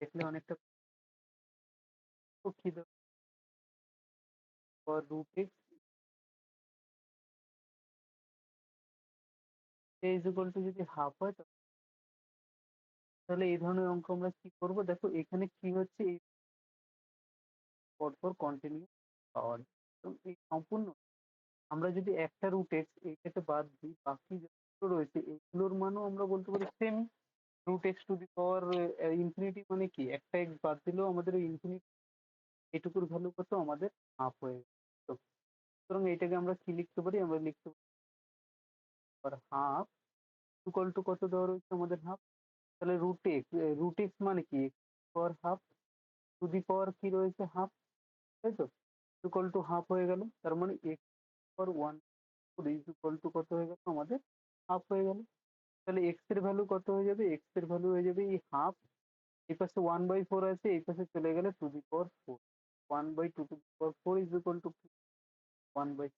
দেখলে অনেকটা দুঃখিত যদি হাফ হয় তাহলে এই ধরনের অঙ্ক আমরা কি করব? দেখো, এখানে কি হচ্ছে? পরপর কন্টিনিউ পাওয়ার। এই সম্পূর্ণ আমরা যদি একটা রুট এক্স এইটাকে বাদ দিই, বাকি যতগুলো রয়েছে, এগুলোর মানও আমরা বলতে পারি same root to the power মানে কি? একটা এক্স বাদ দিলেও আমাদের ওই ইনফিনিটি এটুকুর ভ্যালু কত? আমাদের হাফ হয়ে তো সুতরাং এটাকে আমরা কি লিখতে পারি? আমরা লিখতে পারি হাফ ইকুয়াল টু কত দেওয়া রয়েছে আমাদের হাফ তাহলে রুট এক্স রুট এক্স মানে কি? পাওয়ার হাফ টু দি পাওয়ার কি রয়েছে? হাফ তাই তো? ইকুয়াল টু হাফ হয়ে গেল। তার মানে x power one is equal to কত হয়ে গেল? আমাদের হাফ হয়ে গেল। তাহলে এক্সের ভ্যালু কত হয়ে যাবে? এক্সের ভ্যালু হয়ে যাবে এই হাফ এই পাশে ওয়ান বাই ফোর আছে এই পাশে চলে গেলে to the power four one by two to the power four is equal to one by